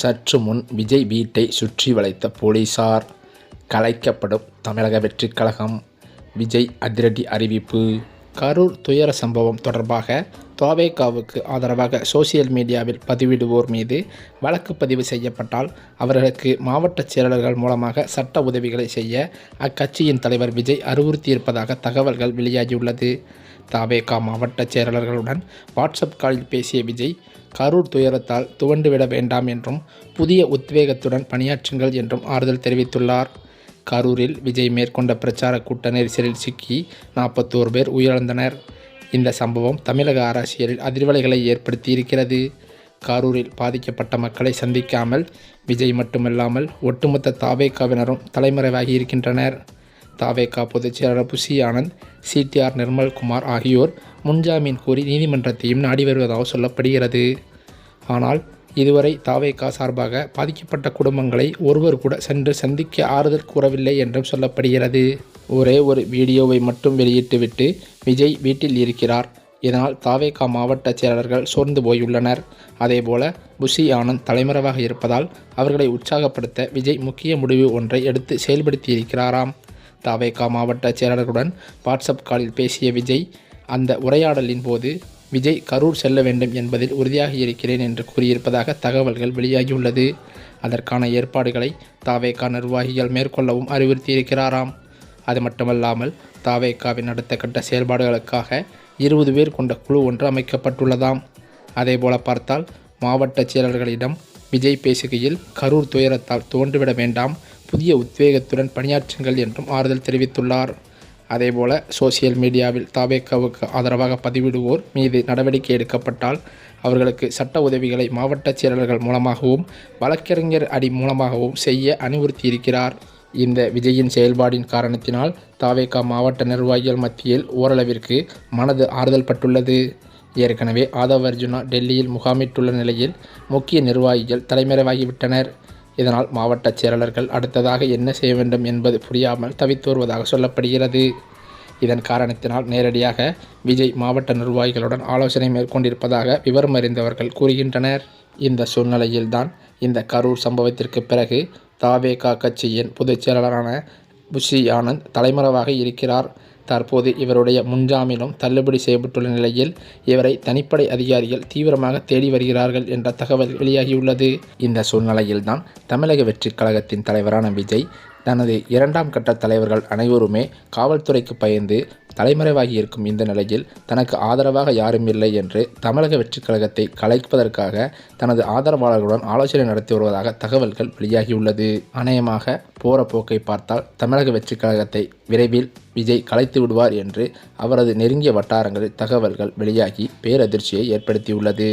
சற்று முன் விஜய் வீட்டை சுற்றி வளைத்த போலீசார். கலைக்கப்படும் தமிழக வெற்றிக் கழகம். விஜய் அதிரடி அறிவிப்பு. கரூர் துயர சம்பவம் தொடர்பாக தோவேகாவுக்கு ஆதரவாக சோசியல் மீடியாவில் பதிவிடுவோர் மீது வழக்கு பதிவு செய்யப்பட்டால் அவர்களுக்கு மாவட்ட செயலாளர்கள் மூலமாக சட்ட உதவிகளை செய்ய அக்கட்சியின் தலைவர் விஜய் அறிவுறுத்தியிருப்பதாக தகவல்கள் வெளியாகியுள்ளது. தாவேகா மாவட்ட செயலாளர்களுடன் வாட்ஸ்அப் காலில் பேசிய விஜய் கரூர் துயரத்தால் துவண்டுவிட வேண்டாம் என்றும் புதிய உத்வேகத்துடன் பணியாற்றுங்கள் என்றும் ஆறுதல் தெரிவித்துள்ளார். கரூரில் விஜய் மேற்கொண்ட பிரச்சார கூட்ட நெரிசலில் சிக்கி நாற்பத்தோரு பேர் உயிரிழந்தனர். இந்த சம்பவம் தமிழக அரசியலில் அதிர்வலைகளை ஏற்படுத்தி இருக்கிறது கரூரில் பாதிக்கப்பட்ட மக்களை சந்திக்காமல் விஜய் மட்டுமல்லாமல் ஒட்டுமொத்த தாவேக்காவினரும் தலைமறைவாகி இருக்கின்றனர். தாவேகா பொதுச் செயலாளர் ஆனந்த் சிடிஆர் நிர்மல்குமார் ஆகியோர் முன்ஜாமீன் கோரி நீதிமன்றத்தையும் நாடி வருவதாக சொல்லப்படுகிறது. ஆனால் இதுவரை தாவேகா சார்பாக பாதிக்கப்பட்ட குடும்பங்களை ஒருவர் கூட சென்று சந்திக்க ஆறுதல் கூறவில்லை என்றும் சொல்லப்படுகிறது. ஒரே ஒரு வீடியோவை மட்டும் வெளியிட்டுவிட்டு விஜய் வீட்டில் இருக்கிறார். இதனால் தாவேகா மாவட்ட செயலாளர்கள் சோர்ந்து போயுள்ளனர். அதேபோல புஷி ஆனந்த் தலைமறைவாக இருப்பதால் அவர்களை உற்சாகப்படுத்த விஜய் முக்கிய முடிவு ஒன்றை எடுத்து செயல்படுத்தியிருக்கிறாராம். தாவேகா மாவட்ட செயலாளர்களுடன் வாட்ஸ்அப் காலில் பேசிய விஜய் அந்த உரையாடலின் போது விஜய் கரூர் செல்ல வேண்டும் என்பதில் உறுதியாக இருக்கிறேன் என்று கூறியிருப்பதாக தகவல்கள் வெளியாகியுள்ளது. அதற்கான ஏற்பாடுகளை தாவேகா நிர்வாகிகள் மேற்கொள்ளவும் அறிவுறுத்தியிருக்கிறாராம். அது மட்டுமல்லாமல் தாவேக்காவின் அடுத்த கட்ட செயல்பாடுகளுக்காக இருபது பேர் கொண்ட குழு ஒன்று அமைக்கப்பட்டுள்ளதாம். அதேபோல பார்த்தால் மாவட்ட செயலர்களிடம் விஜய் பேசுகையில் கரூர் துயரத்தால் தோன்றுவிட வேண்டாம். புதிய உத்வேகத்துடன் பணியாற்றுங்கள் என்றும் ஆறுதல் தெரிவித்துள்ளார். அதேபோல சோசியல் மீடியாவில் தாவேக்காவுக்கு ஆதரவாக பதிவிடுவோர் மீது நடவடிக்கை எடுக்கப்பட்டால் அவர்களுக்கு சட்ட உதவிகளை மாவட்ட செயலர்கள் மூலமாகவும் வழக்கறிஞர் அடி மூலமாகவும் செய்ய அறிவுறுத்தியிருக்கிறார் இந்த விஜயின் செயல்பாடின் காரணத்தினால் தாவேகா மாவட்ட நிர்வாகிகள் மத்தியில் ஓரளவிற்கு மனது ஆறுதல் பட்டுள்ளது. ஏற்கனவே ஆதவ் அர்ஜுனா டெல்லியில் முகாமிட்டுள்ள நிலையில் முக்கிய நிர்வாகிகள் தலைமறைவாகிவிட்டனர். இதனால் மாவட்ட செயலாளர்கள் அடுத்ததாக என்ன செய்ய வேண்டும் என்பது புரியாமல் தவித்து வருவதாக சொல்லப்படுகிறது. இதன் காரணத்தினால் நேரடியாக விஜய் மாவட்ட நிர்வாகிகளுடன் ஆலோசனை மேற்கொண்டிருப்பதாக விவரம் அறிந்தவர்கள் கூறுகின்றனர். இந்த சூழ்நிலையில்தான் இந்த கரூர் சம்பவத்திற்கு பிறகு தாவேகா கட்சியின் பொதுச் செயலாளரான புஷி ஆனந்த் தலைமறைவாக இருக்கிறார். தற்போது இவருடைய முன்ஜாமீனும் தள்ளுபடி செய்யப்பட்டுள்ள நிலையில் இவரை தனிப்படை அதிகாரிகள் தீவிரமாக தேடி வருகிறார்கள் என்ற தகவல் வெளியாகியுள்ளது. இந்த சூழ்நிலையில்தான் தமிழக வெற்றிக் கழகத்தின் தலைவரான விஜய் தனது இரண்டாம் கட்ட தலைவர்கள் அனைவருமே காவல்துறைக்கு பயந்து தலைமறைவாகி இருக்கும் இந்த நிலையில் தனக்கு ஆதரவாக யாரும் இல்லை என்று தமிழக வெற்றிக் கழகத்தை கலைப்பதற்காக தனது ஆதரவாளர்களுடன் ஆலோசனை நடத்தி வருவதாக தகவல்கள் வெளியாகியுள்ளது. அநேகமாக போற போக்கை பார்த்தால் தமிழக வெற்றிக் கழகத்தை விரைவில் விஜய் கலைத்து விடுவார் என்று அவரது நெருங்கிய வட்டாரங்களில் தகவல்கள் வெளியாகி பேரதிர்ச்சியை ஏற்படுத்தியுள்ளது.